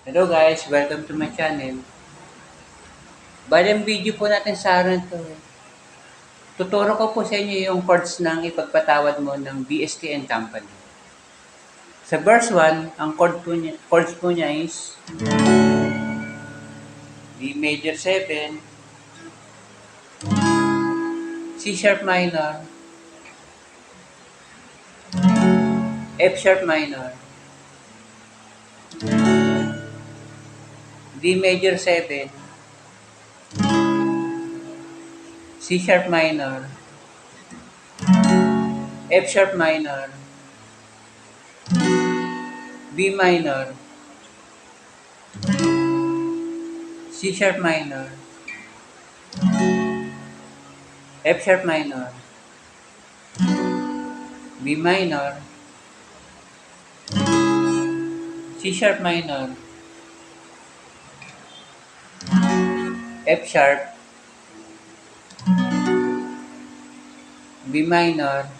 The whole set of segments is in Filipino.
Hello guys, welcome to my channel. Bali ang video po natin sa araw to. Tuturo ko po sa inyo yung chords ng ipagpatawad mo ng BST and Company. Sa verse 1, ang chord po niya, chords po niya is D major 7, C sharp minor, F sharp minor, D major 7, C sharp minor, F sharp minor, B minor, C sharp minor, F sharp minor, B minor, C sharp minor, F sharp, B minor,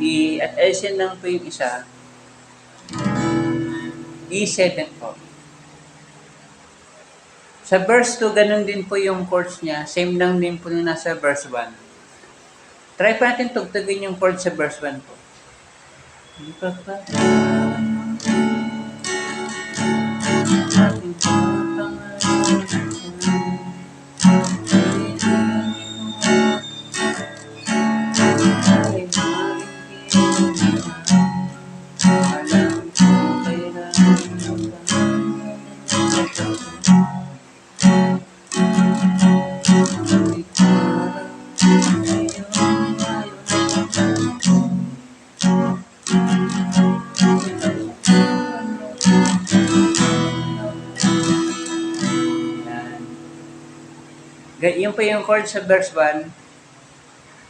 E, at alisin lang po yung isa, E7 po. Sa verse 2, ganun din po yung chords niya. Same lang din po yung nasa verse 1. Try pa natin tugtugin yung chord sa verse 1 po. Di pa pa. Yun po yung chord sa verse 1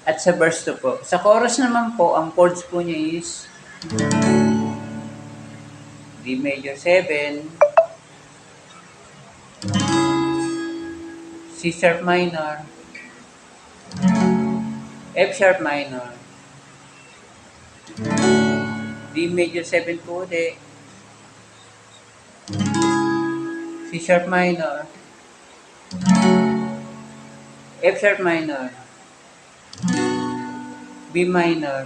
at sa verse 2 po. Sa chorus naman po, ang chords po niya is D major 7, C sharp minor, F sharp minor, D major 7 po ulit, C sharp minor, F sharp minor, B minor,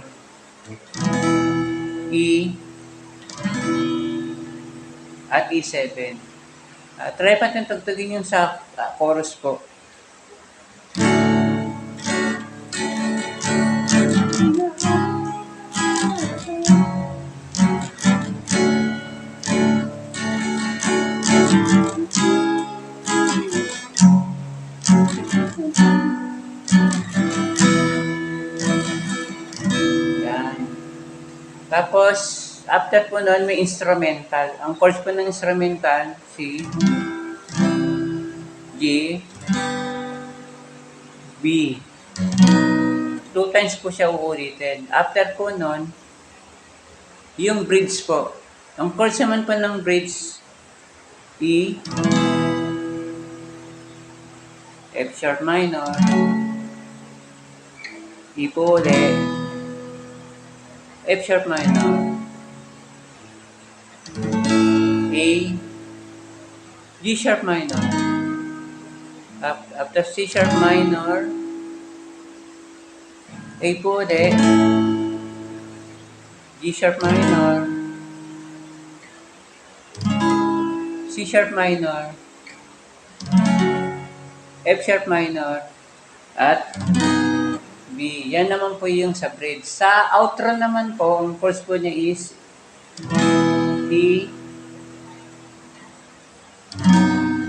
E, at E7. Uh, try pa natin tugtugin yung sa ah, chorus. Yan. Tapos, after po noon, may instrumental. Ang chords po ng instrumental, C, G, B. Two times po siya uulitin. After po noon, yung bridge po. Ang chords naman po ng bridge, E, F sharp minor, E po ulit, F sharp minor, A, G sharp minor, Af- after C sharp minor, A po ulit, G sharp minor, C sharp minor, F sharp minor, at B. Yan naman po yung sa bridge. Sa outro naman po, ang chords po niya is D,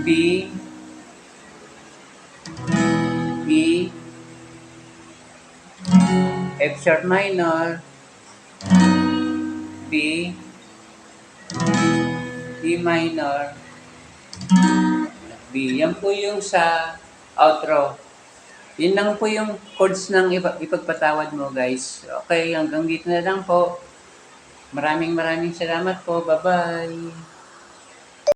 B, E, F sharp minor, B, D minor, B. Yan po yung sa outro. Yun lang po yung chords ng ipa- ipagpatawad mo guys. Okay, hanggang dito na lang po. Maraming maraming salamat po. Bye-bye.